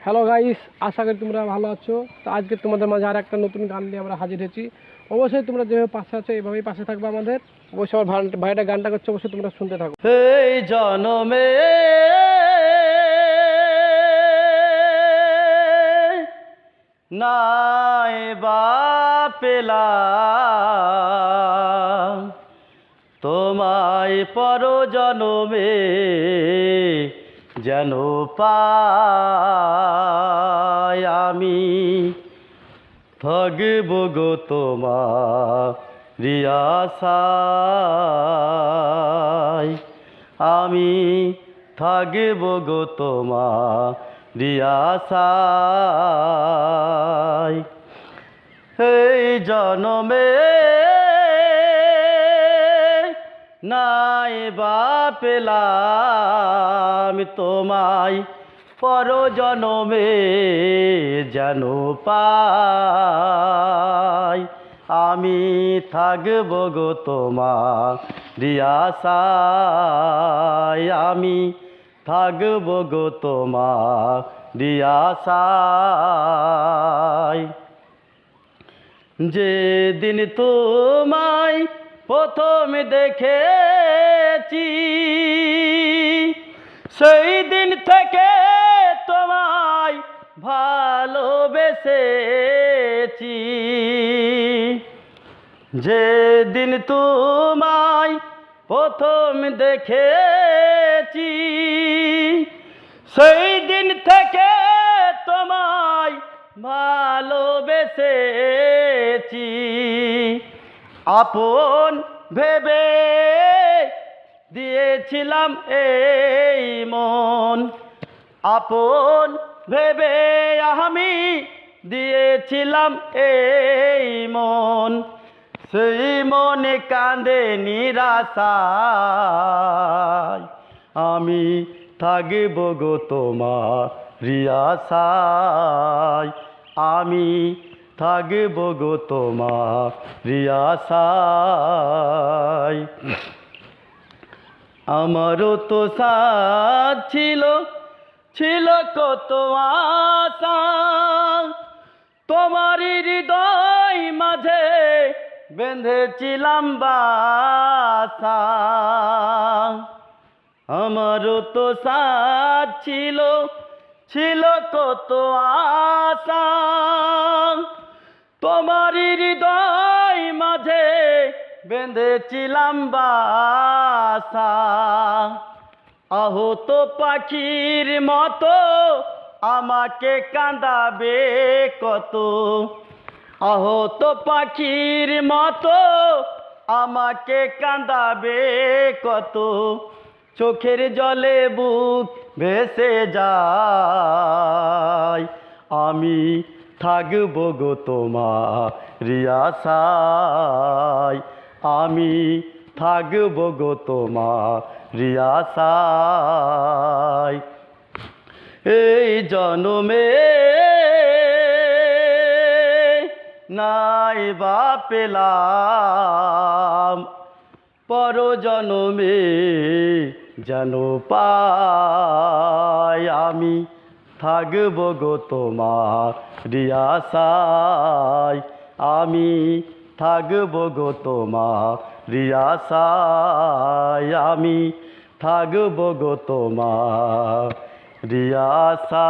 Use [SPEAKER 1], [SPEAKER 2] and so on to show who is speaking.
[SPEAKER 1] Hello guys আশা করি তোমরা ভালো আছো। তো আজকে তোমাদের মাঝে আর একটা নতুন গান নিয়ে আমরা হাজির হয়েছি। অবশ্যই তোমরা যেভাবে পাশে আছো এইভাবেই পাশে থাকবে আমাদের। অবশ্যই আমার ভাই- ভাইটা গানটা করছে, অবশ্যই তোমরা শুনতে থাকো।
[SPEAKER 2] এই জনমে নাই বা পেলাম। তোমায় পর জনমে যেন পাই আমি। থাকব গো তোমার রিয়াসায় আমি থাকব গো তোমার রিয়াসায় এই জনমে নাই বা পেলাম তোমায় পর জনমে যেন পাই। আমি থাকব গো তোমার রিয়াসায়, আমি থাকব গো তোমার রিয়াসায়। যেদিন তোমায় প্রথম দেখেছি, সেই দিন থেকে তোমায় ভালোবেসেছি। যেদিন তোমায় প্রথম দেখেছি, সেই দিন থেকে তোমায় ভালোবেসেছি। আপন ভেবে দিয়েছিলাম এই মন। আপন ভেবে আমি দিয়েছিলাম এই মন। সেই মনে কাঁদে নিরাশায়। আমি থাকব গো তোমার রিয়াসায় আমি থাকব গো তোমার রিয়াসায় আমারও তো সাথ ছিল ছিল কত আশা। তোমারই হৃদয় মাঝে বেঁধেছিলাম বাসা। আমারও তো সাথ ছিল ছিল কত আশা। তোমারই হৃদয় মাঝে বেঁধেছিলাম বাসা। আহত পাখির মতো আমাকে কাঁদাবে কত। আহত পাখির মতো আমাকে কাঁদাবে কত। চোখের জলে বুক ভেসে যায়। আমি থাকব গো তোমার রিয়াসায়। আমি থাকব গো তোমার রিয়াসায়। এই জনমে নাই বা পেলাম, পর জনমে যেন পাই। আমি থাকব গো তোমার রিয়াসাই আমি থাকব গো তোমার রিয়াসাই আমি থাকব গো তোমার রিয়াসা